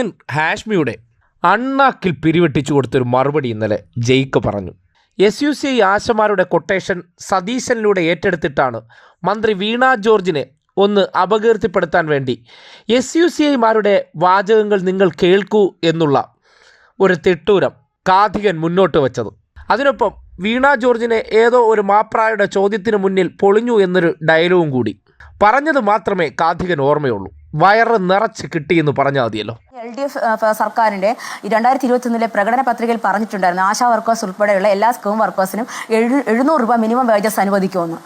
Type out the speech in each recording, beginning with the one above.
In ഹാഷ്മിയുടെ അണ്ണാക്കിൽ പിരിവെട്ടിച്ചു കൊടുത്തൊരു മറുപടി ഇന്നലെ ജയിക്ക് പറഞ്ഞു. എസ് യു സി ആശമാരുടെ കൊട്ടേഷൻ സതീശനിലൂടെ ഏറ്റെടുത്തിട്ടാണ് മന്ത്രി വീണ ജോർജിനെ ഒന്ന് അപകീർത്തിപ്പെടുത്താൻ വേണ്ടി. എസ് യു സി ഐമാരുടെ വാചകങ്ങൾ നിങ്ങൾ കേൾക്കൂ എന്നുള്ള ഒരു തിട്ടൂരം കാധികൻ മുന്നോട്ട് വെച്ചത്. അതിനൊപ്പം വീണ ജോർജിനെ ഏതോ ഒരു മാപ്രായുടെ ചോദ്യത്തിന് മുന്നിൽ പൊളിഞ്ഞു എന്നൊരു ഡയലോഗും കൂടി. പറഞ്ഞത് മാത്രമേ കാധികൻ ഓർമ്മയുള്ളൂ. വയറ് നിറച്ച് കിട്ടിയെന്ന് പറഞ്ഞാൽ മതിയല്ലോ. എൽ ഡി എഫ് സർക്കാരിന്റെ രണ്ടായിരത്തി ഇരുപത്തൊന്നിലെ പ്രകടന പത്രികയിൽ പറഞ്ഞിട്ടുണ്ടായിരുന്നു ആശാ വർക്കേഴ്സ് ഉൾപ്പെടെയുള്ള എല്ലാ സ്കീം വർക്കേഴ്സിനും എഴു എഴുന്നൂറ് രൂപ മിനിമം വേജസ് അനുവദിക്കുമെന്ന്.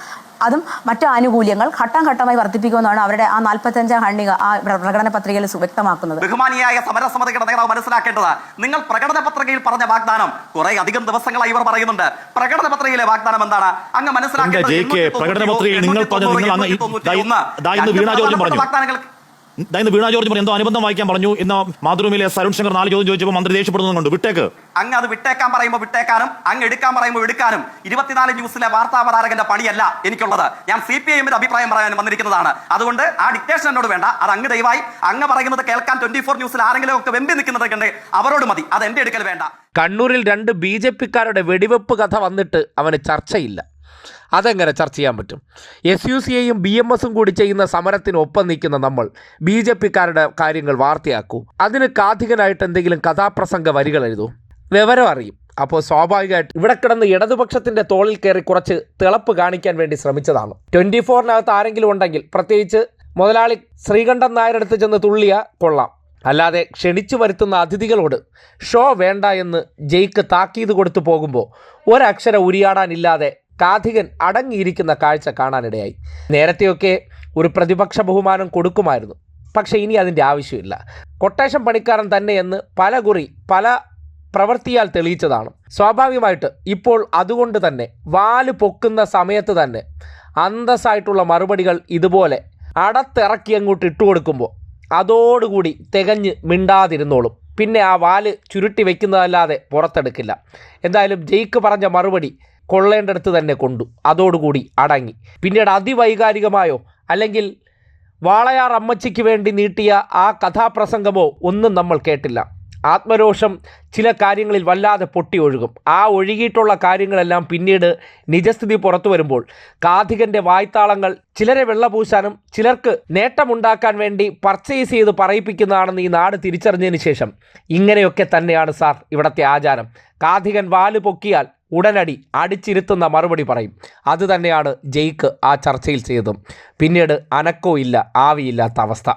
അതും മറ്റു ആനുകൂല്യങ്ങൾ ഘട്ടം ഘട്ടമായി വർദ്ധിപ്പിക്കുമെന്നാണ് അവരുടെ ആ നാൽപ്പത്തഞ്ചാം ഖണ്ഡിക ആ പ്ര- പ്രകടന പത്രികയിൽ വ്യക്തമാക്കുന്നത്. ബഹുമാനിയായ സമരസമിതിയുടെ നേതാവ് മനസ്സിലാക്കേണ്ടത്. നിങ്ങൾ പ്രകടന പത്രികയിൽ പറഞ്ഞ വാഗ്ദാനം കുറെ അധികം ദിവസങ്ങളായി ഇവർ പറയുന്നുണ്ട്. പ്രകടന പത്രികയിലെ വാഗ്ദാനം എന്താണ്? അങ്ങ് മനസ്സിലാക്കേണ്ടത് ജെ ഇന്ന് വീണ ജോർജും പറഞ്ഞു. എന്തോ അനുബന്ധം വായിക്കാൻ പറഞ്ഞു ഇന്ന് മാതൃഭൂമിയിലെ സരുൺ ശങ്കർ നാല് ചോദ്യം ചോദിച്ചപ്പോൾ മന്ത്രി ദേഷ്യപ്പെടുന്നുണ്ട് വിട്ടേക്ക്. അങ്ങ് അത് വിട്ടേക്കാൻ പറയുമ്പോൾ വിട്ടേക്കാനും അങ്ങ് എടുക്കാൻ പറയുമ്പോൾ എടുക്കാനും ഇരുപത്തിനാല് ന്യൂസിലെ വാർത്താ അവതാരകന്റെ പണിയല്ല എനിക്കുള്ളത്. ഞാൻ സി പി ഐഎമ്മിന്റെ അഭിപ്രായം പറയാൻ വന്നിരിക്കുന്നതാണ്. അതുകൊണ്ട് ആ ഡിക്റ്റേഷൻ എന്നോട് വേണ്ട. അത് അങ്ങ് ദയവായി അങ്ങ് പറയുന്നത് കേൾക്കാൻ ട്വന്റി ഫോർ ന്യൂസിൽ ആരെങ്കിലും ഒക്കെ വെമ്പി നിൽക്കുന്നത് കണ്ട് അവരോട് മതി. അത് എന്റെ എടുക്കൽ വേണ്ട. കണ്ണൂരിൽ രണ്ട് ബി ജെ പിക്കാരുടെ വെടിവെപ്പ് കഥ വന്നിട്ട് അവന് ചർച്ചയില്ല. അതെങ്ങനെ ചർച്ച ചെയ്യാൻ പറ്റും? എസ് യു സി ഐയും ബി എം എസും കൂടി ചെയ്യുന്ന സമരത്തിനൊപ്പം നിൽക്കുന്ന നമ്മൾ ബി ജെ പിക്കാരുടെ കാര്യങ്ങൾ വാർത്തയാക്കൂ. അതിന് കാഥികനായിട്ട് എന്തെങ്കിലും കഥാപ്രസംഗ വരികൾ എഴുതൂ. വിവരം അറിയും. അപ്പോൾ സ്വാഭാവികമായിട്ട് ഇവിടെ കിടന്ന് ഇടതുപക്ഷത്തിന്റെ തോളിൽ കയറി കുറച്ച് തിളപ്പ് കാണിക്കാൻ വേണ്ടി ശ്രമിച്ചതാണ്. ട്വന്റി ഫോറിനകത്ത് ആരെങ്കിലും ഉണ്ടെങ്കിൽ പ്രത്യേകിച്ച് മുതലാളി ശ്രീകണ്ഠൻ നായരടുത്ത് ചെന്ന് തുള്ളിയ കൊള്ളാം. അല്ലാതെ ക്ഷണിച്ചു വരുത്തുന്ന അതിഥികളോട് ഷോ വേണ്ട എന്ന് ജയ്ക്ക് താക്കീത് കൊടുത്തു പോകുമ്പോൾ ഒരക്ഷരം ഉരിയാടാനില്ലാതെ കാഥികൻ അടങ്ങിയിരിക്കുന്ന കാഴ്ച കാണാനിടയായി. നേരത്തെയൊക്കെ ഒരു പ്രതിപക്ഷ ബഹുമാനം കൊടുക്കുമായിരുന്നു. പക്ഷേ ഇനി അതിന്റെ ആവശ്യമില്ല. കൊട്ടേഷൻ പണിക്കാരൻ തന്നെയെന്ന് പല കുറി പല പ്രവൃത്തിയാൽ തെളിയിച്ചതാണ്. സ്വാഭാവികമായിട്ട് ഇപ്പോൾ അതുകൊണ്ട് തന്നെ വാൽ പൊക്കുന്ന സമയത്ത് തന്നെ അന്തസ്സായിട്ടുള്ള മറുപടികൾ ഇതുപോലെ അടത്തിറക്കി അങ്ങോട്ട് ഇട്ടുകൊടുക്കുമ്പോൾ അതോടുകൂടി തികഞ്ഞ് മിണ്ടാതിരുന്നോളും. പിന്നെ ആ വാൽ ചുരുട്ടി വെക്കുന്നതല്ലാതെ പുറത്തെടുക്കില്ല. എന്തായാലും ജയിക്ക് പറഞ്ഞ മറുപടി കൊള്ളേണ്ടടുത്ത് തന്നെ കൊണ്ടു. അതോടുകൂടി അടങ്ങി. പിന്നീട് അതിവൈകാരികമായോ അല്ലെങ്കിൽ വാളയാർ അമ്മച്ചിക്ക് വേണ്ടി നീട്ടിയ ആ കഥാപ്രസംഗമോ ഒന്നും നമ്മൾ കേട്ടില്ല. ആത്മരോഷം ചില കാര്യങ്ങളിൽ വല്ലാതെ പൊട്ടി ഒഴുകും. ആ ഒഴുകിയിട്ടുള്ള കാര്യങ്ങളെല്ലാം പിന്നീട് നിജസ്ഥിതി പുറത്തു വരുമ്പോൾ കാഥികന്റെ വായ്ത്താളങ്ങൾ ചിലരെ വെള്ളപൂശാനും ചിലർക്ക് നേട്ടമുണ്ടാക്കാൻ വേണ്ടി പർച്ചേസ് ചെയ്ത് പറയിപ്പിക്കുന്നതാണെന്ന് ഈ നാട് തിരിച്ചറിഞ്ഞതിന് ശേഷം ഇങ്ങനെയൊക്കെ തന്നെയാണ് സാർ ഇവിടുത്തെ ആചാരം. കാഥികൻ വാൽ പൊക്കിയാൽ ഉടനടി അടിച്ചിരുത്തുന്ന മറുപടി പറയും. അതുതന്നെയാണ് തന്നെയാണ് ജയിക്ക് ആ ചർച്ചയിൽ ചെയ്തതും. പിന്നീട് അനക്കോ ഇല്ല ആവിയില്ലാത്ത അവസ്ഥ.